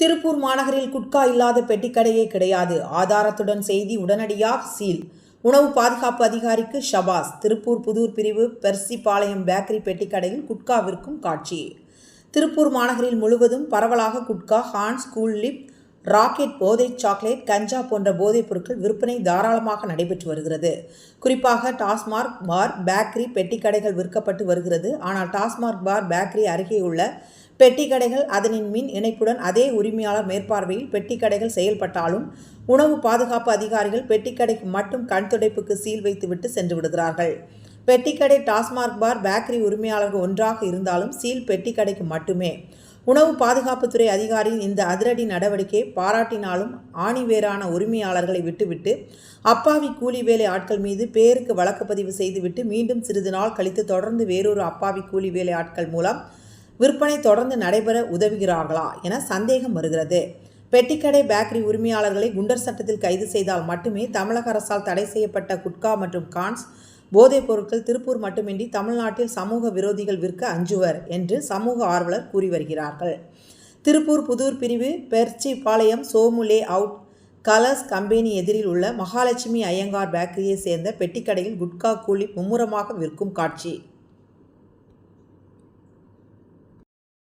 திருப்பூர் மாநகரில் குட்கா இல்லாத பெட்டிக்கடையே கிடையாது. ஆதாரத்துடன் செய்தி உடனடியாக சீல். உணவு பாதுகாப்பு அதிகாரிக்கு ஷபாஸ். திருப்பூர் புதூர் பிரிவு பெர்சிபாளையம் பேக்கரி பெட்டிக்கடையில் குட்கா விற்கும் காட்சி. திருப்பூர் மாநகரில் முழுவதும் பரவலாக gutkha Hans cool lip rocket போதை சாக்லேட் கஞ்சா போன்ற போதைப் பொருட்கள் விற்பனை தாராளமாக நடைபெற்று வருகிறது. குறிப்பாக டாஸ்மார்க் பார் பேக்கரி பெட்டிக்கடைகள் விற்கப்பட்டு வருகிறது. ஆனால் டாஸ்மார்க் பார் பேக்கரி அருகே உள்ள பெட்டிக்கடைகள் அதனின் மின் இணைப்புடன் அதே உரிமையாளர் மேற்பார்வையில் பெட்டிக்கடைகள் செயல்பட்டாலும் உணவு பாதுகாப்பு அதிகாரிகள் பெட்டிக்கடைக்கு மட்டும் கண் துடைப்புக்கு சீல் வைத்துவிட்டு சென்று விடுகிறார்கள். பெட்டிக்கடை டாஸ்மார்க் பார் பேக்கரி உரிமையாளர்கள் ஒன்றாக இருந்தாலும் சீல் பெட்டிக்கடைக்கு மட்டுமே. உணவு பாதுகாப்புத்துறை அதிகாரியின் இந்த அதிரடி நடவடிக்கையை பாராட்டினாலும் ஆணிவேரான உரிமையாளர்களை விட்டுவிட்டு அப்பாவி கூலி வேலை ஆட்கள் மீது பேருக்கு வழக்கு பதிவு செய்துவிட்டு மீண்டும் சிறிது நாள் கழித்து தொடர்ந்து வேறொரு அப்பாவி கூலி வேலை ஆட்கள் மூலம் விற்பனை தொடர்ந்து நடைபெற உதவுகிறார்களா என சந்தேகம் வருகிறது. பெட்டிக்கடை பேக்கரி உரிமையாளர்களை குண்டர் சட்டத்தில் கைது செய்தால் மட்டுமே தமிழக அரசால் தடை செய்யப்பட்ட குட்கா மற்றும் கான்ஸ் போதைப் பொருட்கள் திருப்பூர் மட்டுமின்றி தமிழ்நாட்டில் சமூக விரோதிகள் விற்க அஞ்சுவர் என்று சமூக ஆர்வலர் கூறி வருகிறார்கள். திருப்பூர் புதூர் பிரிவு பெர்ச்சி பாளையம் சோமுலே அவுட் கலர்ஸ் கம்பெனி எதிரில் உள்ள மகாலட்சுமி ஐயங்கார் பேக்கரியை சேர்ந்த பெட்டிக்கடையில் குட்கா கூலி மும்முரமாக விற்கும் காட்சி.